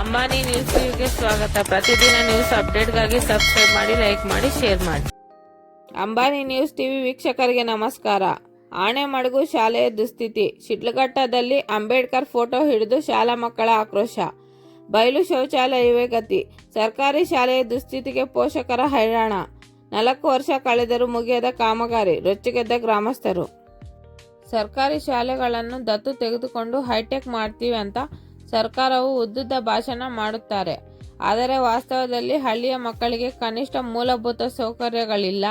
Ambani news ಟಿವಿಗೆ ಸ್ವಾಗತ. ಪ್ರತಿದಿನ ನ್ಯೂಸ್ ಅಪ್ಡೇಟ್ಗಾಗಿ ಸಬ್ಸ್ಕ್ರೈಬ್ ಮಾಡಿ, ಲೈಕ್ ಮಾಡಿ, ಶೇರ್ ಮಾಡಿ. ಅಂಬಾನಿ ನ್ಯೂಸ್ ಟಿವಿ ವೀಕ್ಷಕರಿಗೆ ನಮಸ್ಕಾರ. ಆಣೆಮಡಗು ಶಾಲೆಯ ದುಸ್ಥಿತಿ. ಶಿಡ್ಲಘಟ್ಟದಲ್ಲಿ ಅಂಬೇಡ್ಕರ್ ಫೋಟೋ ಹಿಡಿದು ಶಾಲಾ ಮಕ್ಕಳ ಆಕ್ರೋಶ. ಬಯಲು ಶೌಚಾಲಯವೇ ಗತಿ. ಸರ್ಕಾರಿ ಶಾಲೆಯ ದುಸ್ಥಿತಿಗೆ ಪೋಷಕರ ಹೈರಾಣ. ನಾಲ್ಕು ವರ್ಷ ಕಳೆದರೂ ಮುಗಿಯದ ಕಾಮಗಾರಿ, ರೊಚ್ಚಿಗೆದ್ದ ಗ್ರಾಮಸ್ಥರು. ಸರ್ಕಾರಿ ಶಾಲೆಗಳನ್ನು ದತ್ತು ತೆಗೆದುಕೊಂಡು ಹೈಟೆಕ್ ಮಾಡ್ತೀವಿ ಅಂತ ಸರ್ಕಾರವು ಉದ್ದುದ್ದ ಭಾಷಣ ಮಾಡುತ್ತಾರೆ. ಆದರೆ ವಾಸ್ತವದಲ್ಲಿ ಹಳ್ಳಿಯ ಮಕ್ಕಳಿಗೆ ಕನಿಷ್ಠ ಮೂಲಭೂತ ಸೌಕರ್ಯಗಳಿಲ್ಲ.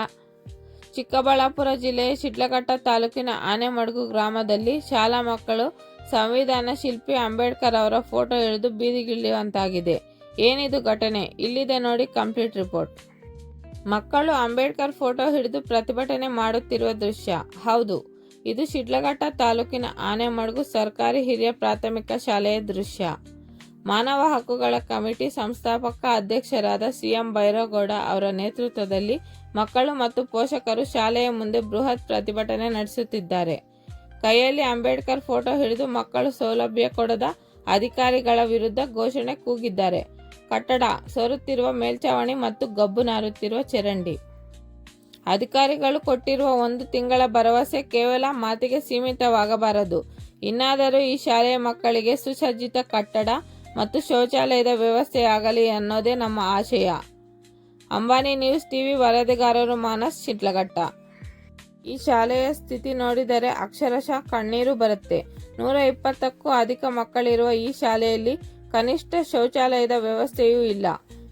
ಚಿಕ್ಕಬಳ್ಳಾಪುರ ಜಿಲ್ಲೆಯ ಶಿಡ್ಲಘಟ್ಟ ತಾಲೂಕಿನ ಆನೆಮಡುಗು ಗ್ರಾಮದಲ್ಲಿ ಶಾಲಾ ಮಕ್ಕಳು ಸಂವಿಧಾನ ಶಿಲ್ಪಿ ಅಂಬೇಡ್ಕರ್ ಅವರ ಫೋಟೋ ಹಿಡಿದು ಬೀದಿಗಿಳಿಯುವಂತಾಗಿದೆ. ಏನಿದು ಘಟನೆ? ಇಲ್ಲಿದೆ ನೋಡಿ ಕಂಪ್ಲೀಟ್ ರಿಪೋರ್ಟ್. ಮಕ್ಕಳು ಅಂಬೇಡ್ಕರ್ ಫೋಟೋ ಹಿಡಿದು ಪ್ರತಿಭಟನೆ ಮಾಡುತ್ತಿರುವ ದೃಶ್ಯ. ಹೌದು ಇದು ಶಿಡ್ಲಘಟ್ಟ ತಾಲೂಕಿನ ಆನೆಮಡ್ಗು ಸರ್ಕಾರಿ ಹಿರಿಯ ಪ್ರಾಥಮಿಕ ಶಾಲೆಯ ದೃಶ್ಯ. ಮಾನವ ಹಕ್ಕುಗಳ ಕಮಿಟಿ ಸಂಸ್ಥಾಪಕ ಅಧ್ಯಕ್ಷರಾದ ಸಿಎಂ ಭೈರವಗೌಡ ಅವರ ನೇತೃತ್ವದಲ್ಲಿ ಮಕ್ಕಳು ಮತ್ತು ಪೋಷಕರು ಶಾಲೆಯ ಮುಂದೆ ಬೃಹತ್ ಪ್ರತಿಭಟನೆ ನಡೆಸುತ್ತಿದ್ದಾರೆ. ಕೈಯಲ್ಲಿ ಅಂಬೇಡ್ಕರ್ ಫೋಟೋ ಹಿಡಿದು ಮಕ್ಕಳು ಸೌಲಭ್ಯ ಕೊಡದ ಅಧಿಕಾರಿಗಳ ವಿರುದ್ಧ ಘೋಷಣೆ ಕೂಗಿದ್ದಾರೆ. ಕಟ್ಟಡ, ಸೋರುತ್ತಿರುವ ಮೇಲ್ಚಾವಣಿ ಮತ್ತು ಗಬ್ಬು ನಾರುತ್ತಿರುವ ಚರಂಡಿ. ಅಧಿಕಾರಿಗಳು ಕೊಟ್ಟಿರುವ ಒಂದು ತಿಂಗಳ ಭರವಸೆ ಕೇವಲ ಮಾತಿಗೆ ಸೀಮಿತವಾಗಬಾರದು. ಇನ್ನಾದರೂ ಈ ಶಾಲೆಯ ಮಕ್ಕಳಿಗೆ ಸುಸಜ್ಜಿತ ಕಟ್ಟಡ ಮತ್ತು ಶೌಚಾಲಯದ ವ್ಯವಸ್ಥೆಯಾಗಲಿ ಅನ್ನೋದೇ ನಮ್ಮ ಆಶಯ. ಅಂಬಾನಿ ನ್ಯೂಸ್ ಟಿವಿ ವರದಿಗಾರರು ಮಾನಸ್ ಶಿಟ್ಲಘಟ್ಟ ಈ ಶಾಲೆಯ ಸ್ಥಿತಿ ನೋಡಿದರೆ ಅಕ್ಷರಶಃ ಕಣ್ಣೀರು ಬರುತ್ತೆ. ನೂರ ಇಪ್ಪತ್ತಕ್ಕೂ ಅಧಿಕ ಮಕ್ಕಳಿರುವ ಈ ಶಾಲೆಯಲ್ಲಿ ಕನಿಷ್ಠ ಶೌಚಾಲಯದ ವ್ಯವಸ್ಥೆಯೂ ಇಲ್ಲ.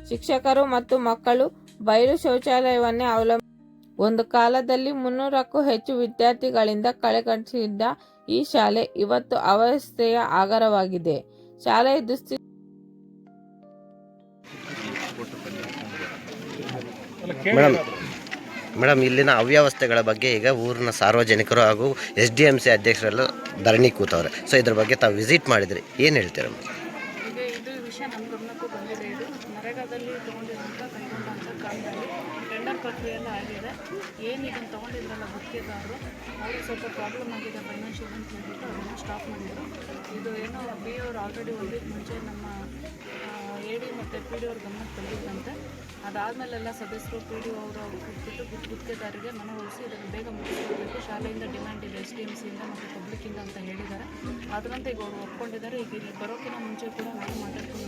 ಶಿಕ್ಷಕರು ಮತ್ತು ಮಕ್ಕಳು ಬಯಲು ಶೌಚಾಲಯವನ್ನೇ ಅವಲಂಬ ಒಂದು ಕಾಲದಲ್ಲಿ ಮುನ್ನೂರಕ್ಕೂ ಹೆಚ್ಚು ವಿದ್ಯಾರ್ಥಿಗಳಿಂದ ಕಳೆಗಟ್ಟಿಸಿದ್ದ ಈ ಶಾಲೆ ಇವತ್ತು ಅವಸ್ಥೆಯ ಆಗರವಾಗಿದೆ ಶಾಲೆಯ ದುಸ್ಥಿತಿ ಮೇಡಮ್ ಮೇಡಮ್ ಇಲ್ಲಿನ ಅವ್ಯವಸ್ಥೆಗಳ ಬಗ್ಗೆ ಈಗ ಊರಿನ ಸಾರ್ವಜನಿಕರು ಹಾಗೂ ಎಸ್ ಡಿ ಎಂ ಸಿ ಅಧ್ಯಕ್ಷರೆಲ್ಲ ಧರಣಿ ಕೂತವ್ರೆ. ಸೊ ಇದ್ರ ಬಗ್ಗೆ ತಾವು ವಿಸಿಟ್ ಮಾಡಿದ್ರಿ. ಏನು ಹೇಳ್ತೀರ ಈಗ ಇದು ವಿಷಯ ನಮ್ಮ ಗಮನಕ್ಕೂ ಬಂದಿದೆ ನರೇಗಾದಲ್ಲಿ ತೊಗೊಂಡಿರುವಂಥ ಕೈಗೊಂಡಂಥ ಕಾಲದಲ್ಲಿ ಟೆಂಡರ್ ಪ್ರಕ್ರಿಯೆಯಲ್ಲ ಆಗಿದೆ. ಏನು ಇದನ್ನು ತೊಗೊಂಡಿದ್ರಲ್ಲ ಗುತ್ತಿಗೆದಾರರು ಅವರು ಸ್ವಲ್ಪ ಪ್ರಾಬ್ಲಮ್ ಆಗಿದೆ ಫೈನಾನ್ಷಿಯಲ್ ಅಂತ ಹೇಳ್ಬಿಟ್ಟು ಅದನ್ನು ಸ್ಟಾಪ್ ಮಾಡಿದರು. ಇದು ಏನೋ ಬಿ ಅವರು ಆಲ್ರೆಡಿ ಒಂದು ಮುಂಚೆ ನಮ್ಮ ಎ ಡಿ ಮತ್ತು ಪಿ ಡಿ ಅವ್ರ ಗಮನಕ್ಕೆ ತಂದಿದ್ದಂತೆ ಅದಾದಮೇಲೆಲ್ಲ ಸದಸ್ಯರು ಪಿ ಡಿ ಅವರು ಕೂತ್ಬಿಟ್ಟು ಗುತ್- ಗುತ್ತಿಗೆದಾರರಿಗೆ ಮನವೊಲಿಸಿ ಇದನ್ನು ಬೇಗ ಮುಗಿಸ್ಕೊಡ್ಬೇಕು. ಶಾಲೆಯಿಂದ ಡಿಮ್ಯಾಂಡ್ ಇದೆ ಎಸ್ ಡಿ ಎಂ ಸಿಯಿಂದ ಮತ್ತು ಪಬ್ಲಿಕ್ಕಿಂದ ಅಂತ ಹೇಳಿದ್ದಾರೆ. ಅದರಂತೆ ಈಗ ಅವರು ಒಪ್ಕೊಂಡಿದ್ದಾರೆ. ಈಗ ಇಲ್ಲಿ ಬರೋಕ್ಕಿಂತ ಮುಂಚೆ ಕೂಡ ನಾನು ಮಾತಾಡ್ಕೊಂಡು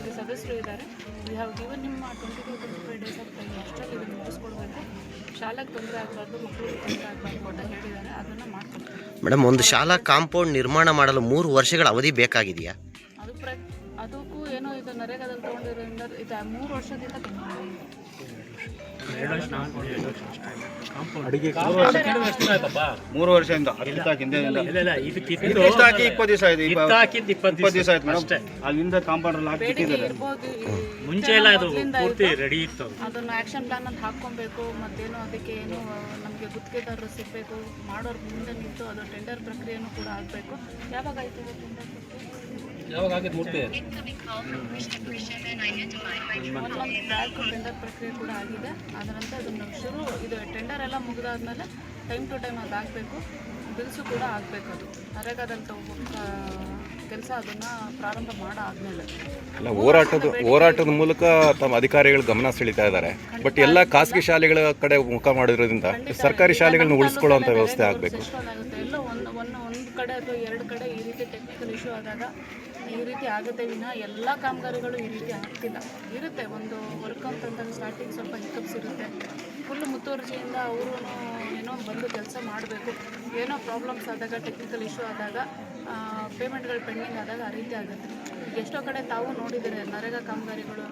ಈಗ ಸದಸ್ಯರು ಇದ್ದಾರೆ. ವಿ ಹ್ಯಾವ್ ಗಿವನ್ ನಿಮ್ಮ twenty two twenty five days of time ಅಷ್ಟರಲ್ಲಿ ಇದನ್ನು ಮುಗಿಸ್ಕೊಡ್ಬೇಕು ಶಾಲೆಗೆ ತೊಂದರೆ ಆಗಬಾರ್ದು ಮಕ್ಕಳಿಗೆ ತೊಂದರೆ ಆಗಬಾರ್ದು ಅಂತ ಹೇಳಿದ್ದಾರೆ. ಅದನ್ನು ಮಾಡ್ಕೊಡ್ತೀವಿ. ಮೇಡಮ್ ಒಂದು ಶಾಲಾ ಕಾಂಪೌಂಡ್ ನಿರ್ಮಾಣ ಮಾಡಲು ಮೂರು ವರ್ಷಗಳ ಅವಧಿ ಬೇಕಾಗಿದೆಯಾ? ಅದು ಪ್ರ ಅದಕ್ಕೂ ಏನೋ ಇದು ನರೇಗಾದಲ್ಲಿ ತೊಗೊಂಡಿರೋದ್ರಿಂದ ಇದು ಮೂರು ವರ್ಷದಿಂದ ತೊಗೊಂಡಿರೋದು. ಮೂರು ವರ್ಷದಿಂದ. ಹಾಕಿ ಇಪ್ಪತ್ತು ದಿವಸ ಆಯ್ತು ಇಪ್ಪತ್ತು ದಿವಸ ಆಯ್ತು ಮೇಡಮ್ ಅಲ್ಲಿಂದ ಕಾಂಪೌಂಡ್ ಎಲ್ಲ ಹಾಕಿ ಬಿಟ್ಟಿದ್ದಾರೆ. ಮುಂಚೆ ಎಲ್ಲ ಅದು ಪೂರ್ತಿ ರೆಡಿ ಇತ್ತು. ಅದು. ಅದನ್ನು ಆಕ್ಷನ್ ಪ್ಲಾನ್ ಅಂತ ಹಾಕ್ಕೊಬೇಕು ಮತ್ತೇನು ಅದಕ್ಕೆ ಏನು ನಮಗೆ ಗುತ್ತಿಗೆದಾರರು ಸಿಗಬೇಕು ಮಾಡೋರು ಮುಂದೆ ನಿಂತು ಅದು ಟೆಂಡರ್ ಪ್ರಕ್ರಿಯೆನೂ ಕೂಡ ಆಗಬೇಕು. ಯಾವಾಗ ಆಯ್ತು ಇದು ಟೆಂಡರ್ ಒಂದೊಂದು ಬ್ಯಾಕ್ ಟೆಂಡರ್ ಪ್ರಕ್ರಿಯೆ ಕೂಡ ಆಗಿದೆ. ಅದರಂತೆ ಅದನ್ನು ಶುರು ಇದು ಟೆಂಡರ್ ಎಲ್ಲ ಮುಗಿದಾದ್ಮೇಲೆ ಟೈಮ್ ಟು ಟೈಮ್ ಅದು ಆಗಬೇಕು ಬಿಲ್ಸು ಕೂಡ ಆಗಬೇಕು ಅದು. ನರೇಗಾದಲ್ಲಿ ತಗೋ ಕೆಲಸ ಅದನ್ನು ಪ್ರಾರಂಭ ಮಾಡಾದ್ಮೇಲೆ. ಅಲ್ಲ ಹೋರಾಟದ ಹೋರಾಟದ ಮೂಲಕ ತಮ್ಮ ಅಧಿಕಾರಿಗಳು ಗಮನ ಸೆಳೀತಾ ಇದ್ದಾರೆ. ಬಟ್ ಎಲ್ಲ ಖಾಸಗಿ ಶಾಲೆಗಳ ಕಡೆ ಮುಖ ಮಾಡಿರೋದ್ರಿಂದ ಸರ್ಕಾರಿ ಶಾಲೆಗಳನ್ನ ಉಳಿಸ್ಕೊಳ್ಳುವಂಥ ವ್ಯವಸ್ಥೆ ಆಗಬೇಕು. ಎಲ್ಲ ಒಂದು ಒಂದು ಒಂದು ಕಡೆ ಅಥವಾ ಎರಡು ಕಡೆ ಈ ರೀತಿ ಟೆಕ್ನಿಕಲ್ ಇಶ್ಯೂ ಆದಾಗ ಈ ರೀತಿ ಆಗುತ್ತೆ ವಿನ ಎಲ್ಲ ಕಾಮಗಾರಿಗಳು ಈ ರೀತಿ ಆಗ್ತಿಲ್ಲ. ಇರುತ್ತೆ, ಒಂದು ವರ್ಕ್ ಅಂತಂದಾಗ ಸ್ಟಾರ್ಟಿಂಗ್ ಸ್ವಲ್ಪ ಹಿಕಪ್ಸ್ ಇರುತ್ತೆ. ಫುಲ್ ಮುತುವರ್ಜಿಯಿಂದ ಅವರು ಏನೋ ಬಂದು ಕೆಲಸ ಮಾಡಬೇಕು. ಏನೋ ಪ್ರಾಬ್ಲಮ್ಸ್ ಆದಾಗ ಟೆಕ್ನಿಕಲ್ ಇಶ್ಯೂ ಆದಾಗ ಪೇಮೆಂಟ್ಗಳು ಪೆಂಡಿಂಗ್ ಆದಾಗ ಆ ರೀತಿ ಆಗುತ್ತೆ. ಎಷ್ಟೋ ಕಡೆ ತಾವು ನೋಡಿದರೆ ನರೇಗಾ ಕಾಮಗಾರಿಗಳು.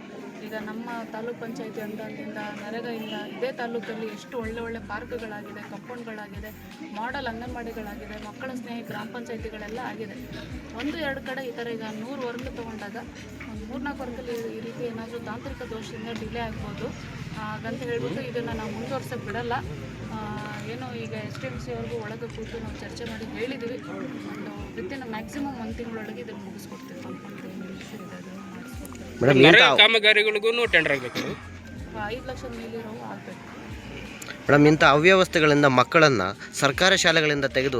ಈಗ ನಮ್ಮ ತಾಲೂಕ್ ಪಂಚಾಯತಿ ಅನುದಾನದಿಂದ ನರೇಗಾಯಿಂದ ಇದೇ ತಾಲೂಕಲ್ಲಿ ಎಷ್ಟು ಒಳ್ಳೆ ಒಳ್ಳೆ ಪಾರ್ಕ್ಗಳಾಗಿದೆ ಕಂಪೌಂಡ್ಗಳಾಗಿದೆ ಮಾಡಲ್ ಅಂಗನವಾಡಿಗಳಾಗಿದೆ, ಮಕ್ಕಳ ಸ್ನೇಹಿ ಗ್ರಾಮ ಪಂಚಾಯತಿಗಳೆಲ್ಲ ಆಗಿದೆ. ಒಂದು, ಎರಡು ಕಡೆ ಈ ಥರ ಈಗ ನೂರು ವರ್ಕ್ ತೊಗೊಂಡಾಗ ಒಂದು ಮೂರ್ನಾಲ್ಕು ವರ್ಕಲ್ಲಿ ಈ ರೀತಿ ಏನಾದರೂ ತಾಂತ್ರಿಕ ದೋಷದಿಂದ ಡಿಲೇ ಆಗ್ಬೋದು. ಹಾಗಂತ ಹೇಳ್ಬಿಟ್ಟು ಇದನ್ನು ನಾವು ಮುಂದುವರ್ಸೋಕೆ ಬಿಡಲ್ಲ. ಏನು ಈಗ ಎಸ್ ಟಿ ಎಂ ಸಿ ಅವ್ರಿಗೂ ಒಳಗೆ ಕೂತು ನಾವು ಚರ್ಚೆ ಮಾಡಿ ಹೇಳಿದ್ದೀವಿ ಒಂದು ವಿತಿನ್ ಮ್ಯಾಕ್ಸಿಮಮ್ ಒಂದು ತಿಂಗಳೊಳಗೆ ಇದನ್ನು ಮುಗಿಸ್ಕೊಡ್ತೀವಿ. ಕಂಪೌಂಡ್ ಮೇಡಮ್ ಕಾಮಗಾರಿಗಳಿಗೂ ಟೆಂಡರ್ ಆಗಬೇಕು. ಐದು ಲಕ್ಷದ ಮೇಲಿರೋವು ಆಗಬೇಕು. ಮೇಡಮ್ ಇಂಥ ಅವ್ಯವಸ್ಥೆಗಳಿಂದ ಮಕ್ಕಳನ್ನು ಸರ್ಕಾರಿ ಶಾಲೆಗಳಿಂದ ತೆಗೆದು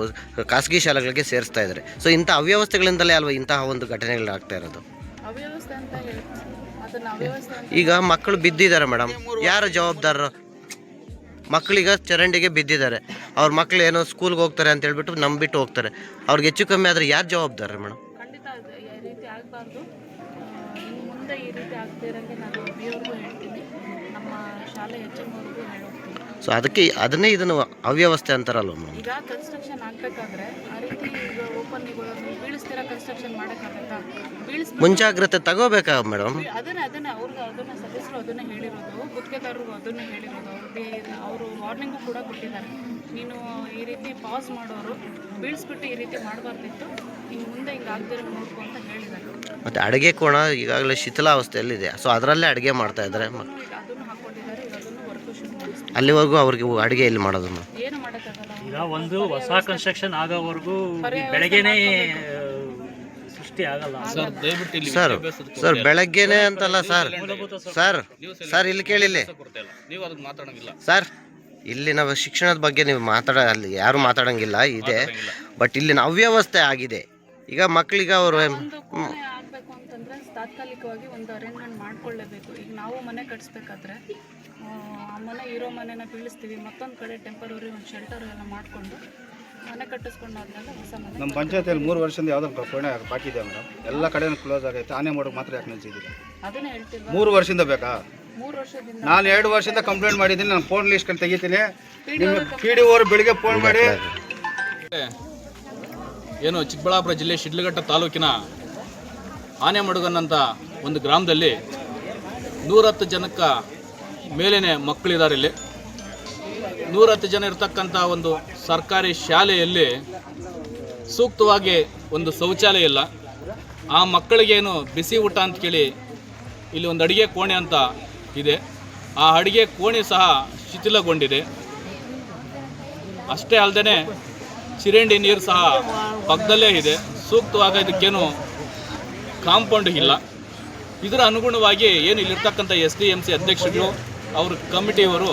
ಖಾಸಗಿ ಶಾಲೆಗಳಿಗೆ ಸೇರಿಸ್ತಾ ಇದ್ದಾರೆ. ಸೊ ಇಂಥ ಅವ್ಯವಸ್ಥೆಗಳಿಂದಲೇ ಅಲ್ವಾ ಇಂತಹ ಒಂದು ಘಟನೆಗಳು ಆಗ್ತಾ ಇರೋದು? ಅವ್ಯವಸ್ಥೆ ಅಂತ ಹೇಳಿ ಅದನ್ನ ಅವ್ಯವಸ್ಥೆ ಅಂತ ಈಗ ಮಕ್ಕಳು ಬಿದ್ದಿದ್ದಾರೆ ಮೇಡಮ್. ಯಾರು ಜವಾಬ್ದಾರರು? ಮಕ್ಕಳಿಗ ಚರಂಡಿಗೆ ಬಿದ್ದಿದ್ದಾರೆ. ಅವ್ರ ಮಕ್ಳು ಏನೋ ಸ್ಕೂಲ್ಗೆ ಹೋಗ್ತಾರೆ ಅಂತ ಹೇಳ್ಬಿಟ್ಟು ನಂಬಿಟ್ಟು ಹೋಗ್ತಾರೆ. ಅವ್ರಿಗೆ ಹೆಚ್ಚು ಕಮ್ಮಿ ಆದರೆ ಯಾರು ಜವಾಬ್ದಾರ ಮೇಡಮ್? ಖಂಡಿತ ಅದು ಈ ರೀತಿ ಆಗಬಾರ್ದು. ಇನ್ನು ಮುಂದೆ ಈ ರೀತಿ ಆಗದೇ ಇರೋಂಗೆ ನಾನು ಬಿಯವ್ರಿಗೂ ಹೇಳ್ತೀನಿ. ನಮ್ಮ ಶಾಲೆ ಎಚ್ ಎಂ ಅವ್ರಿಗೂ ಹೇಳೋಗ್ತೀನಿ ಸೊ ಅದಕ್ಕೆ ಅದನ್ನೇ ಇದನ್ನು ಅವ್ಯವಸ್ಥೆ ಅಂತಾರಲ್ಲ ಮೇಡಮ್ ಈಗ ಕನ್ಸ್ಟ್ರಕ್ಷನ್ ಆಗಬೇಕಾದ್ರೆ ಆ ರೀತಿ ಈಗ ಓಪನ್ ಬೀಳಿಸ್ತೀರಾ ಕನ್ಸ್ಟ್ರಕ್ಷನ್ ಮಾಡೋಕ್ಕಾಗತ್ತಾ? ಬೀಳಿಸ್ ಮುಂಜಾಗ್ರತೆ ತಗೋಬೇಕಾ ಮೇಡಮ್? ಅದನ್ನೇ ಅದನ್ನೇ ಅವ್ರಿಗೆ ಅದನ್ನ ಸದಸ್ಯರು ಅದನ್ನ ಹೇಳಿರೋದು. ಗುತ್ತಿಗೆದಾರರು ಅದನ್ನ ಹೇಳಿರೋದು. ಅವ್ರಿಗೆ ಅವರು ವಾರ್ನಿಂಗು ಕೂಡ ಕೊಟ್ಟಿದ್ದಾರೆ. ನೀನು ಈ ರೀತಿ ಪಾಸ್ ಮಾಡೋರು ಬೀಳಿಸ್ಬಿಟ್ಟು ಈ ರೀತಿ ಮಾಡಬಾರ್ದಿತ್ತು. ಇನ್ನು ಮುಂದೆ ಹಿಂಗೆ ಆಗದಿರೋ ನೋಡ್ಕೊ ಅಂತ ಹೇಳಿದ್ದಾರೆ. ಮತ್ತು ಅಡುಗೆ ಕೋಣ ಈಗಾಗಲೇ ಶಿಥಿಲಾವಸ್ಥೆಯಲ್ಲಿದೆ ಸೊ ಅದರಲ್ಲೇ ಅಡುಗೆ ಮಾಡ್ತಾ ಇದ್ದಾರೆ ಅಲ್ಲಿವರೆಗೂ ಅವ್ರಿಗೆ ಅಡುಗೆ ಇಲ್ಲಿ ಮಾಡೋದು ಈಗ ಒಂದು ಹೊಸ ಕನ್ಸ್ಟ್ರಕ್ಷನ್ ಆಗೋವರೆಗೂ ಬೆಳಗ್ಗೆನೆ ಸೃಷ್ಟಿ ಆಗಲ್ಲ. ಸರ್ ಸರ್ ಬೆಳಗ್ಗೆನೆ ಅಂತಲ್ಲ ಸರ್ ಸರ್ ಸರ್ ಇಲ್ಲಿ ಕೇಳಿಲ್ಲ. ನೀವು ಅದಕ್ಕೆ ಮಾತಾಡಂಗಿಲ್ಲ. ಸರ್ ಇಲ್ಲಿ ನಾವು ಶಿಕ್ಷಣದ ಬಗ್ಗೆ ನೀವು ಮಾತಾಡ ಅಲ್ಲಿ ಯಾರು ಮಾತಾಡಂಗಿಲ್ಲ ಇದೆ. ಬಟ್ ಇಲ್ಲಿ ಅವ್ಯವಸ್ಥೆ ಆಗಿದೆ. ಈಗ ಮಕ್ಕಳಿಗೆ ಅವರು ಒಂದು ಕೋಣೆ ಆಗಬೇಕು ಅಂತಂದ್ರೆ ತಾತ್ಕಾಲಿಕವಾಗಿ ಒಂದು ಅರೇಂಜ್ಮೆಂಟ್ ಮಾಡ್ಕೊಳ್ಳೇಬೇಕು. ಈಗ ನಾವು ಮನೆ ಕಟ್ಟಿಸ್ಬೇಕಾದ್ರೆ ಆ, ಮನೆ ಇರೋ ಮನೆನ ಬೀಳಿಸ್ತೀವಿ. ಮತ್ತೊಂದು ಕಡೆ ಟೆಂಪರರಿ ಒಂದು ಶೆಲ್ಟರ್ ಎಲ್ಲ ಮಾಡಿಕೊಂಡು ಮನೆ ಕಟ್ಟಿಸ್ಕೊಂಡಾದ್ಮೇಲೆ ಹೊಸ ಮನೆ ನಮ್ಮ ಪಂಚಾಯತಿಯಲ್ಲಿ ಮೂರು ವರ್ಷದಿಂದ ಯಾವುದೋ ಕೋಣೆ ಬಾಕಿ ಇದೆ ಮೇಡಮ್. ಎಲ್ಲ ಕಡೆ ಕ್ಲೋಸ್ ಆಗೈತೆ. ಆನೆ ಮಾಡೋಕೆ ಮಾತ್ರ ಯಾಕೆ ನಿಲ್ಸಿದ್ದೀರಿ ಅದನ್ನೇ ಹೇಳ್ತೀವಿ ಮೂರು ವರ್ಷದಿಂದ ಬೇಕಾ? ಮೂರು ವರ್ಷದಿಂದ. ನಾನು ಎರಡು ವರ್ಷದಿಂದ ಕಂಪ್ಲೇಂಟ್ ಮಾಡಿದ್ದೀನಿ. ನಾನು ಫೋನ್ ಲಿಸ್ಟ್ ತೆಗಿತೀನಿ. ನಿಮ್ಮ ಪಿ ಡಿ ಓರು ಬೆಳಿಗ್ಗೆ ಫೋನ್ ಮಾಡಿ ಏನು ಚಿಕ್ಕಬಳ್ಳಾಪುರ ಜಿಲ್ಲೆ ಶಿಡ್ಲಘಟ್ಟ ತಾಲೂಕಿನ ಆನೆಮಡುಗನ್ನಂಥ ಒಂದು ಗ್ರಾಮದಲ್ಲಿ ನೂರತ್ತು ಜನಕ್ಕೆ ಮೇಲೇ ಮಕ್ಕಳಿದ್ದಾರೆ ಇಲ್ಲಿ. ನೂರತ್ತು ಜನ ಇರತಕ್ಕಂಥ ಒಂದು ಸರ್ಕಾರಿ ಶಾಲೆಯಲ್ಲಿ ಸೂಕ್ತವಾಗಿ ಒಂದು ಶೌಚಾಲಯ ಇಲ್ಲ. ಆ ಮಕ್ಕಳಿಗೇನು ಬಿಸಿ ಊಟ ಅಂತ ಕೇಳಿ ಇಲ್ಲಿ ಒಂದು ಅಡುಗೆ ಕೋಣೆ ಅಂತ ಇದೆ. ಆ ಅಡುಗೆ ಕೋಣೆ ಸಹ ಶಿಥಿಲಗೊಂಡಿದೆ. ಅಷ್ಟೇ ಅಲ್ಲದೆ ಚಿರಂಡಿ ನೀರು ಸಹ ಪಕ್ಕದಲ್ಲೇ ಇದೆ. ಸೂಕ್ತವಾಗಿ ಇದಕ್ಕೇನು ಕಾಂಪೌಂಡ್ ಇಲ್ಲ. ಇದರ ಅನುಗುಣವಾಗಿ ಏನು ಇಲ್ಲಿರ್ತಕ್ಕಂಥ ಎಸ್ ಡಿ ಎಂ ಸಿ ಅಧ್ಯಕ್ಷರು, ಅವ್ರ ಕಮಿಟಿಯವರು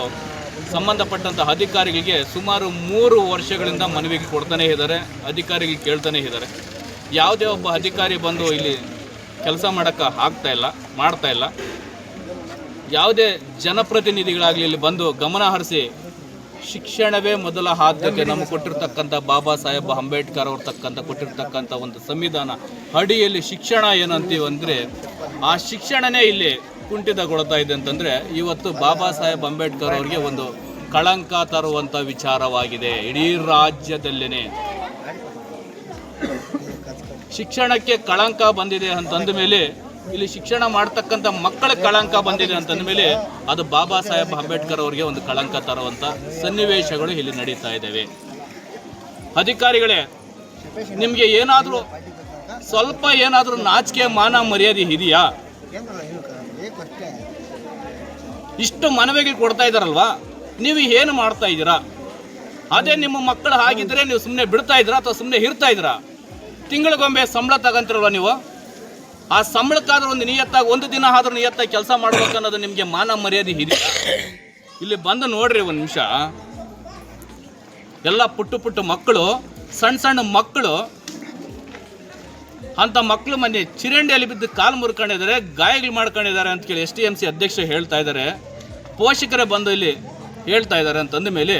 ಸಂಬಂಧಪಟ್ಟಂಥ ಅಧಿಕಾರಿಗಳಿಗೆ ಸುಮಾರು ಮೂರು ವರ್ಷಗಳಿಂದ ಮನವಿಗೆ ಕೊಡ್ತಾನೆ ಇದ್ದಾರೆ, ಅಧಿಕಾರಿಗಳು ಕೇಳ್ತಾನೇ ಇದ್ದಾರೆ. ಯಾವುದೇ ಒಬ್ಬ ಅಧಿಕಾರಿ ಬಂದು ಇಲ್ಲಿ ಕೆಲಸ ಮಾಡೋಕ್ಕೆ ಆಗ್ತಾ ಇಲ್ಲ, ಮಾಡ್ತಾ ಇಲ್ಲ. ಯಾವುದೇ ಜನಪ್ರತಿನಿಧಿಗಳಾಗಲಿ ಇಲ್ಲಿ ಬಂದು ಗಮನ ಹರಿಸಿ ಶಿಕ್ಷಣವೇ ಮೊದಲ ಆದ್ಯತೆ. ನಮಗೆ ಕೊಟ್ಟಿರ್ತಕ್ಕಂಥ ಬಾಬಾ ಸಾಹೇಬ್ ಅಂಬೇಡ್ಕರ್ ಅವ್ರ ತಕ್ಕಂಥ, ಕೊಟ್ಟಿರ್ತಕ್ಕಂಥ ಒಂದು ಸಂವಿಧಾನ ಅಡಿಯಲ್ಲಿ ಶಿಕ್ಷಣ ಏನಂತೀವಿ ಅಂದರೆ, ಆ ಶಿಕ್ಷಣನೇ ಇಲ್ಲಿ ಕುಂಠಿತಗೊಳ್ತಾ ಇದೆ ಅಂತಂದರೆ, ಇವತ್ತು ಬಾಬಾ ಸಾಹೇಬ್ ಅಂಬೇಡ್ಕರ್ ಅವರಿಗೆ ಒಂದು ಕಳಂಕ ತರುವಂಥ ವಿಚಾರವಾಗಿದೆ ಇಡೀ ರಾಜ್ಯದಲ್ಲೇ ಶಿಕ್ಷಣಕ್ಕೆ ಕಳಂಕ ಬಂದಿದೆ ಅಂತಂದ ಮೇಲೆ ಇಲ್ಲಿ ಶಿಕ್ಷಣ ಮಾಡ್ತಕ್ಕಂಥ ಮಕ್ಕಳ ಕಳಂಕ ಬಂದಿದೆ ಅಂತಂದ ಮೇಲೆ ಅದು ಬಾಬಾ ಸಾಹೇಬ್ ಅಂಬೇಡ್ಕರ್ ಅವರಿಗೆ ಒಂದು ಕಳಂಕ ತರುವಂಥ ಸನ್ನಿವೇಶಗಳು ಇಲ್ಲಿ ನಡೀತಾ ಇದ್ದಾವೆ. ಅಧಿಕಾರಿಗಳೇ, ನಿಮಗೆ ಏನಾದರೂ ಸ್ವಲ್ಪ ಏನಾದರೂ ನಾಚಿಕೆ, ಮಾನ, ಮರ್ಯಾದೆ ಇದೆಯಾ? ಇಷ್ಟು ಮನವಿಗೆ ಕೊಡ್ತಾ ಇದ್ದಾರಲ್ವಾ? ನೀವು ಏನು ಮಾಡ್ತಾ ಇದ್ದೀರಾ? ಅದೇ ನಿಮ್ಮ ಮಕ್ಕಳು ಹಾಗಿದ್ರೆ ನೀವು ಸುಮ್ಮನೆ ಬಿಡ್ತಾ ಇದ್ದೀರಾ ಅಥವಾ ಸುಮ್ಮನೆ ಇರ್ತಾ ಇದ್ದೀರಾ? ತಿಂಗಳಿಗೊಮ್ಮೆ ಸಂಬಳ ತಗೊಂತಿರಲ್ವ ನೀವು? ಆ ಸಂಬಳಕ್ಕಾದ್ರೂ ಒಂದು ನಿಯತ್ತಾಗಿ, ಒಂದು ದಿನ ಆದ್ರೂ ನಿಯತ್ತಾಗಿ ಕೆಲಸ ಮಾಡ್ಬೇಕು ಅನ್ನೋದು ನಿಮಗೆ ಮಾನ ಮರ್ಯಾದೆ ಇದೆ ಇಲ್ಲಿ ಬಂದು ನೋಡ್ರಿ ಒಂದು ನಿಮಿಷ. ಎಲ್ಲ ಪುಟ್ಟು ಪುಟ್ಟ ಮಕ್ಕಳು ಸಣ್ಣ ಸಣ್ಣ ಮಕ್ಕಳು, ಅಂತ ಮಕ್ಕಳು ಮನೆ ಚಿರಂಡಿಯಲ್ಲಿ ಬಿದ್ದು ಕಾಲು ಮುರ್ಕೊಂಡಿದ್ದಾರೆ, ಗಾಯಗಳು ಮಾಡ್ಕೊಂಡಿದ್ದಾರೆ ಅಂತ ಕೇಳಿ ಎಸ್ ಟಿ ಎಂ ಸಿ ಅಧ್ಯಕ್ಷರು ಹೇಳ್ತಾ ಇದ್ದಾರೆ. ಪೋಷಕರೇ ಬಂದು ಇಲ್ಲಿ ಹೇಳ್ತಾ ಇದ್ದಾರೆ ಅಂತಂದ ಮೇಲೆ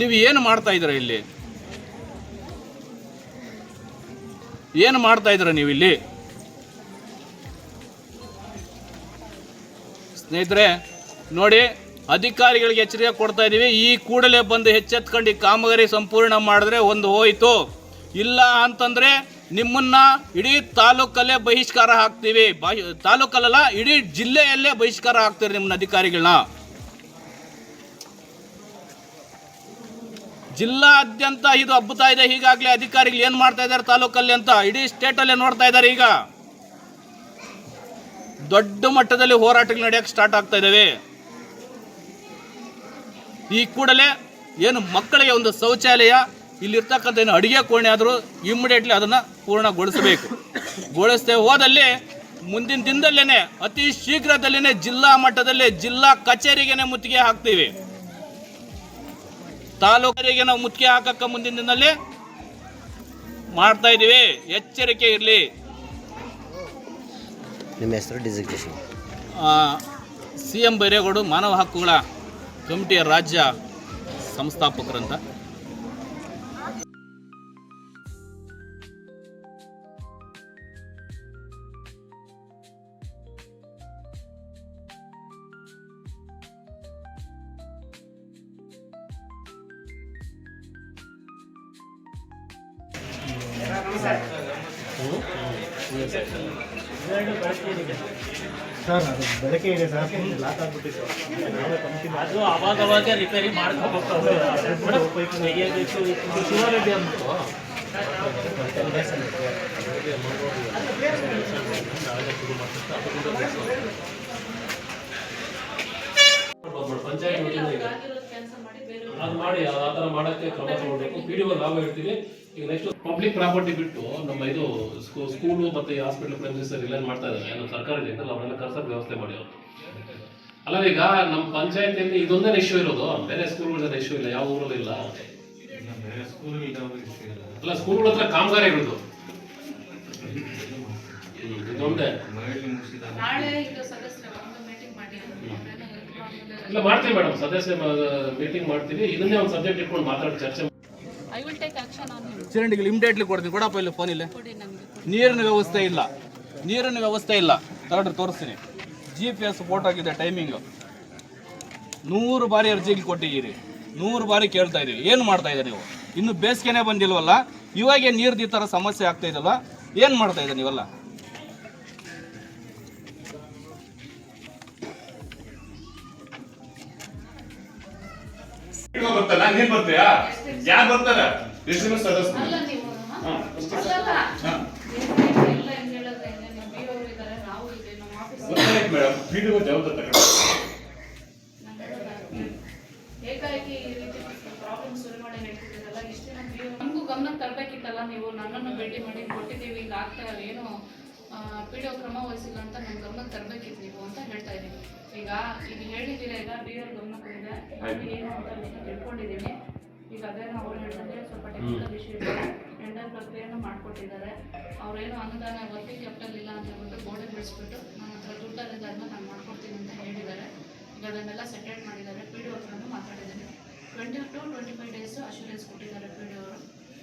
ನೀವು ಏನು ಮಾಡ್ತಾ ಇದ್ದೀರಾ ಇಲ್ಲಿ? ಏನು ಮಾಡ್ತಾ ಇದ್ದೀರಾ ನೀವು ಇಲ್ಲಿ? ಸ್ನೇಹಿತರೆ, ನೋಡಿ, ಅಧಿಕಾರಿಗಳಿಗೆ ಎಚ್ಚರಿಕೆ ಕೊಡ್ತಾ ಇದ್ದೀವಿ ಈ ಕೂಡಲೇ ಬಂದು ಎಚ್ಚೆತ್ಕೊಂಡು ಈ ಕಾಮಗಾರಿ ಸಂಪೂರ್ಣ ಮಾಡಿದ್ರೆ ಒಂದು ಹೋಯಿತು. ಇಲ್ಲ ಅಂತಂದ್ರೆ ನಿಮ್ಮನ್ನ ಇಡೀ ತಾಲೂಕಲ್ಲೇ ಬಹಿಷ್ಕಾರ ಹಾಕ್ತೀವಿ. ಬಾಹಿ- ತಾಲೂಕಲ್ಲ ಇಡೀ ಜಿಲ್ಲೆಯಲ್ಲೇ ಬಹಿಷ್ಕಾರ ಹಾಕ್ತೀರಿ ನಿಮ್ಮನ್ನ ಅಧಿಕಾರಿಗಳನ್ನ. ಜಿಲ್ಲಾದ್ಯಂತ ಇದು ಹಬ್ಬುತ್ತಾ ಇದೆ. ಹೀಗಾಗಲೇ ಅಧಿಕಾರಿಗಳು ಏನು ಮಾಡ್ತಾ ಇದ್ದಾರೆ ತಾಲೂಕಲ್ಲಿ ಅಂತ? ಇಡೀ ಸ್ಟೇಟಲ್ಲೇ ನೋಡ್ತಾ ಇದ್ದಾರೆ ಈಗ. ದೊಡ್ಡ ಮಟ್ಟದಲ್ಲಿ ಹೋರಾಟಗಳು ನಡೆಯಕ್ಕೆ ಸ್ಟಾರ್ಟ್ ಆಗ್ತಾ ಇದ್ದಾವೆ ಈ ಕೂಡಲೇ ಏನು ಮಕ್ಕಳಿಗೆ ಒಂದು ಶೌಚಾಲಯ ಇಲ್ಲಿರ್ತಕ್ಕಂಥ ಏನು ಅಡುಗೆ ಕೋಣೆ ಆದರೂ ಇಮ್ಮಿಡಿಯೇಟ್ಲಿ ಅದನ್ನು ಪೂರ್ಣಗೊಳಿಸಬೇಕು. ಗೊಳಿಸದೆ ಹೋದಲ್ಲಿ ಮುಂದಿನ ದಿನದಲ್ಲೇ ಅತಿ ಶೀಘ್ರದಲ್ಲೇ ಜಿಲ್ಲಾ ಮಟ್ಟದಲ್ಲಿ ಜಿಲ್ಲಾ ಕಚೇರಿಗೆನೆ ಮುತ್ತಿಗೆ ಹಾಕ್ತೀವಿ. ತಾಲೂಕರಿಗೆ ನಾವು ಮುತ್ತಿಗೆ ಹಾಕಕ್ಕ ಮುಂದಿನ ದಿನದಲ್ಲಿ ಮಾಡ್ತಾ ಇದ್ದೀವಿ ಎಚ್ಚರಿಕೆ ಇರಲಿ. ನಿಮ್ಮ ಹೆಸರು ಡಿಸಿಗ್ನೇಷನ್ ಸಿ ಎಂ ಬೈರೇಗೌಡ ಮಾನವ ಹಕ್ಕುಗಳ ಕಮಿಟಿಯ ರಾಜ್ಯ ಸಂಸ್ಥಾಪಕರಂತ. ಅದು ಅವಾಗ ಅವಾಗ ರಿಪೇರಿ ಮಾಡ್ಕೋಬೇಕು ಶಿವರೆಡ್ಡಿ ಅಂದ್ಬಿಟ್ಟು ಪಂಚಾಯತ್ ಅದು ಮಾಡಿ ಆ ಥರ ಮಾಡೋಕ್ಕೆ ಕ್ರಮ ತಗೊಳ್ಬೇಕು. ಪಿ ಡಿ ಒ ನಾವು ಹೇಳ್ತೀವಿ. ಈಗ ನೆಕ್ಸ್ಟ್ ಪಬ್ಲಿಕ್ ಪ್ರಾಪರ್ಟಿ ಬಿಟ್ಟು ನಮ್ಮ ಇದು ಸ್ಕೂ- ಸ್ಕೂಲು ಮತ್ತೆ ಈ ಹಾಸ್ಪಿಟಲ್ ಪ್ರೆಮಿಸಸ್ ರಿಲೈನ್ ಮಾಡ್ತಾ ಇದ್ದಾರೆ ನಮ್ಮ ಸರ್ಕಾರ ಇದೆಯಲ್ಲ ಅವರೆಲ್ಲ ಕರ್ಸಕ್ಕೆ ವ್ಯವಸ್ಥೆ ಮಾಡಿ ಅಲ್ಲದೆ ಅಲ್ಲ ಈಗ ನಮ್ಮ ಪಂಚಾಯತಿಯಲ್ಲಿ ಇದೊಂದೇ ಇಶ್ಯೂ ಇರೋದು. ಬೇರೆ ಸ್ಕೂಲ್ಗಳ ಇಶ್ಯೂ ಇಲ್ಲ. ಯಾವ ಊರಲ್ಲಿ ಇಲ್ಲ. ಅಲ್ಲ ಸ್ಕೂಲ್ಗಳ ಹತ್ರ ಕಾಮಗಾರಿ ಇರೋದು. ಇದೊಂದೇ ಇಲ್ಲ ಮಾಡ್ತೀವಿ ಮೇಡಮ್ ಸದಸ್ಯ ಮೀಟಿಂಗ್ ಮಾಡ್ತೀವಿ. ಇದನ್ನೇ ಒಂದು ಸಬ್ಜೆಕ್ಟ್ ಇಟ್ಕೊಂಡು ಮಾತಾಡಿ ಚರ್ಚೆ I will take action on him ಚರಂಡಿಗಳು immediately ಕೊಡ್ತೀನಿ. ಕೊಡಪ್ಪ ಇಲ್ಲಿ ಫೋನ್ ಇಲ್ಲ. ಕೊಡಿ ನೀರಿನ ವ್ಯವಸ್ಥೆ ಇಲ್ಲ. ನೀರಿನ ವ್ಯವಸ್ಥೆ ಇಲ್ಲ. ತಗೊಂಡ್ರೆ ತೋರಿಸ್ತೀನಿ. ಜಿ ಪಿ ಎಸ್ ಫೋಟೋ ಆಗಿದೆ ಟೈಮಿಂಗು ನೂರು ಬಾರಿ ಅರ್ಜಿಗೆ ಕೊಟ್ಟಿದ್ದೀರಿ. ನೂರು ಬಾರಿ ಕೇಳ್ತಾ ಇದೀವಿ ಏನು ಮಾಡ್ತಾ ಇದ್ದೀರಿ ನೀವು? ಇನ್ನು ಬೇಸಿಗೆನೇ ಬಂದಿಲ್ವಲ್ಲ? ಇವಾಗೇ ನೀರ್ದು ಈ ಥರ ಸಮಸ್ಯೆ ಆಗ್ತಾ ಇದಲ್ಲ ಏನು ಮಾಡ್ತಾ ಇದ್ದೀರಿ ನೀವೆಲ್ಲ? ಇದ್ದಾರೆ ಬರ್ತಾರ? ಇದೆ ನಮ್ಮ ಆಫೀಸ್ ಗೊತ್ತಾಯ್ತು ಮೇಡಮ್ ಪೀಡಿಗೆ ಜವಾಬ್ದಾರಿ ಏಕಾಏಕಿ ಈ ರೀತಿ ಪ್ರಾಬ್ಲಮ್ ಶುರು ಮಾಡಿ ನಡೀತಿದ್ದಲ್ಲ ಇಷ್ಟೇ ನಮಗೂ ಗಮನ ತರಬೇಕಿತ್ತಲ್ಲ ನೀವು? ನನ್ನನ್ನು ಭೇಟಿ ಮಾಡಿ ಕೊಟ್ಟಿದ್ದೀವಿ ಈಗ ಆಗ್ತಾ ಇಲ್ಲ ಏನು ಪಿ ಡಿ ಕ್ರಮ ವಹಿಸಿಲ್ಲ ಅಂತ ನಮ್ಮ ಗಮನಕ್ಕೆ ತರಬೇಕಿತ್ತು ನೀವು ಅಂತ ಹೇಳ್ತಾ ಇದ್ದೀನಿ. ಈಗ ಈಗ ಹೇಳಿದ್ದೀರಾ ಈಗ ಬಿ ಅವ್ರ ಗಮನಕ್ಕೆ ಬಂದಿದೆ ನಾನು ಏನು ಅಂತ ತಿಳ್ಕೊಂಡಿದ್ದೀನಿ ಈಗ ಅದೇ ಅವ್ರು ಹೇಳಿದ್ರೆ ಸ್ವಲ್ಪ ಟೆಕ್ನಿಕಲ್ ಇಶ್ಯೂ ಇದೆ. ಟೆಂಡರ್ ಪ್ರಕ್ರಿಯೆಯನ್ನು ಮಾಡಿಕೊಟ್ಟಿದ್ದಾರೆ. ಅವ್ರೇನು ಅನುದಾನ ವರ್ಕಿಂಗ್ ಕ್ಯಾಪಿಟಲ್ ಇಲ್ಲ ಅಂತ ಹೇಳ್ಬಿಟ್ಟು ಬೋರ್ಡ್ ಬಿಡಿಸ್ಬಿಟ್ಟು ನನ್ನ ಹತ್ರ ದುಡ್ಡಲ್ಲಿದೆ ಅದನ್ನ ನಾನು ಮಾಡ್ಕೊಡ್ತೀನಿ ಅಂತ ಹೇಳಿದ್ದಾರೆ. ಈಗ ಅದನ್ನೆಲ್ಲ ಸೆಟಲ್ ಮಾಡಿದ್ದಾರೆ. ಪಿ ಡಿ ಹತ್ರನೂ ಮಾತಾಡಿದ್ದೀನಿ twenty two twenty five days assurance ಕೊಟ್ಟಿದ್ದಾರೆ ಪಿ ಡಿ ಅವರು.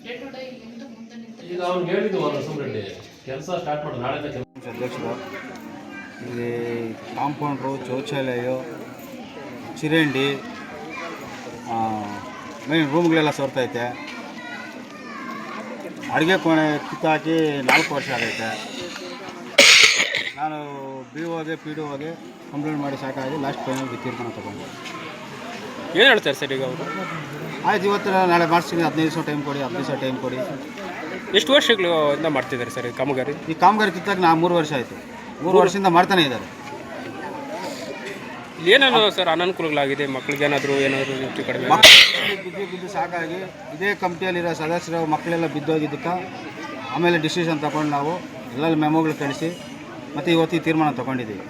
ಡೇ ಟು ಡೇ ಇಲ್ಲಿಂದ ಮುಂದೆ ನಿಂತು ಈಗ ಅವ್ನು ಹೇಳಿದ್ದು ರೆಡ್ಡಿ ಕೆಲಸ ಸ್ಟಾರ್ಟ್ ಮಾಡಿ ನಾಳೆ ಅಧ್ಯಕ್ಷರು ಇಲ್ಲಿ ಕಾಂಪೌಂಡ್ರು ಶೌಚಾಲಯ ಚಿರಂಡಿ ಮೇನ್ ರೂಮ್ಗಳೆಲ್ಲ ಸೋರ್ತೈತೆ. ಅಡುಗೆ ಕೋಣೆ ಕಿತ್ತಾಕಿ ನಾಲ್ಕು ವರ್ಷ ಆಗೈತೆ. ನಾನು ಬಿ ಓಗೆ ಪಿ ಡಿ ಓಗೆ ಕಂಪ್ಲೇಂಟ್ ಮಾಡಿ ಸಾಕಾಗಿ ಲಾಸ್ಟ್ ಫೈನಲ್ ತೀರ್ಮಾನ ತಗೊಂಡೆ. ಏನು ಹೇಳ್ತಾರೆ ಸರ್ ಈಗ ಅವರು? ಆಯ್ತು ಇವತ್ತು ನಾಳೆ ಮಾಡಿಸ್ತೀನಿ ಹದಿನೈದು ದಿವಸ ಟೈಮ್ ಕೊಡಿ ಹದಿನೈದು ದಿವಸ ಟೈಮ್ ಕೊಡಿ. ಎಷ್ಟು ವರ್ಷಗಳಿಂದ ಮಾಡ್ತಿದ್ದಾರೆ ಸರ್ ಈ ಕಾಮಗಾರಿ? ಈ ಕಾಮಗಾರಿ ಕಿತ್ತಾಗ ನಾ ಮೂರು ವರ್ಷ ಆಯಿತು. ಮೂರು ವರ್ಷದಿಂದ ಮಾಡ್ತಾನೆ ಇದ್ದಾರೆ. ಏನೇನು ಸರ್ ಅನನುಕೂಲಗಳಾಗಿದೆ? ಮಕ್ಳಿಗೇನಾದರೂ ಏನಾದರೂ ಏನಾದರೂ ಹೆಚ್ಚು ಕಡಿಮೆ? ಬಿದ್ದು ಬಿದ್ದು ಸಾಕಾಗಿ ಇದೇ ಕಂಪ್ನಿಯಲ್ಲಿರೋ ಸದಸ್ಯರು ಮಕ್ಕಳೆಲ್ಲ ಬಿದ್ದೋಗಿದ್ದಕ್ಕೆ. ಆಮೇಲೆ ಡಿಸಿಷನ್ ತಗೊಂಡು ನಾವು ಎಲ್ಲ ಮೆಮೋಗಳು ಕಳಿಸಿ ಮತ್ತು ಇವತ್ತು ಈ ತೀರ್ಮಾನ ತಗೊಂಡಿದ್ದೀವಿ.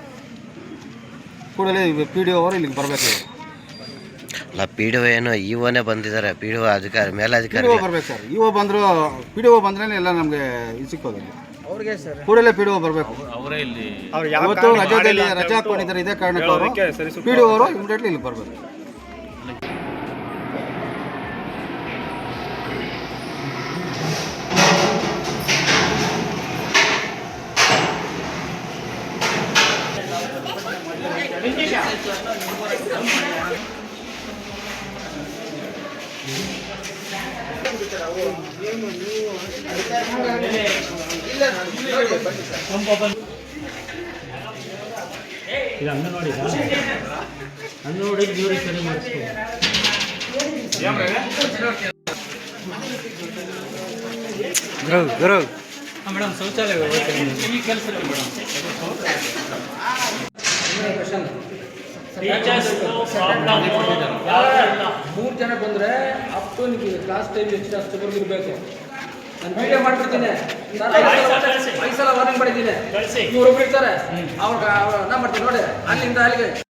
ಕೂಡಲೇ ಪಿ ಡಿ ಅವರು ಇಲ್ಲಿಗೆ ಬರಬೇಕು ಅಲ್ಲ ಪಿ ಡಿ ಒ ಏನು ಇವನೇ ಬಂದಿದ್ದಾರೆ. ಪಿ ಡಿ ಓ ಅಧಿಕಾರಿ ಪಿ ಡಿ ಮೇಲಧಿಕಾರಿ ಒ ಬರ್ಬೇಕು ಸರ್. ಇಒ ಬಂದರು ಪಿ ಡಿ ಒ ಬಂದ್ರೇ ಎಲ್ಲ ನಮಗೆ ಇದು ಸಿಕ್ಕೋದು ಕೂಡಲೇ ಪಿಡಿಒ ಬರಬೇಕು. ಅವರೇ ಇಲ್ಲಿ ಇವತ್ತು ರಜಾದಲ್ಲಿ ರಜಾ ಹಾಕೊಂಡಿದ್ದಾರೆ ಇದೇ ಕಾರಣಕ್ಕೆ ಅವರು ಪಿ ಡಿ ಒ ಅವರು ಇಮಿಡಿಯೇಟ್ಲಿ ಇಲ್ಲಿ ಬರಬೇಕು. ಇದು ಅಂಗನವಾಡಿ ನೋಡಿ ನೀರು ಸರಿ ಮಾಡಿಸ್ಕೊ. ಮೇಡಮ್ ಶೌಚಾಲಯ ಈ ಕೆಲಸ ಮೇಡಮ್ ಮೂರು ಜನ ಬಂದರೆ ಅಪ್ ಟು ನಿಮಗೆ ಕ್ಲಾಸ್ ಟೈಮ್ ಎಷ್ಟು ಅಷ್ಟು ಇರಬೇಕು ನಾನು ವಿಡಿಯೋ ಮಾಡ್ಬಿಡ್ತೀನಿ. ಐದು ಸಲ ವಾರ್ನಿಂಗ್ ಮಾಡಿದ್ದೀನಿ. ಇವರೊಬ್ರು ಇರ್ತಾರೆ ಅವ್ರ ನಾ ಮಾಡ್ತೀನಿ ನೋಡಿ. ಅಲ್ಲಿಂದ ಅಲ್ಲಿಗೆ.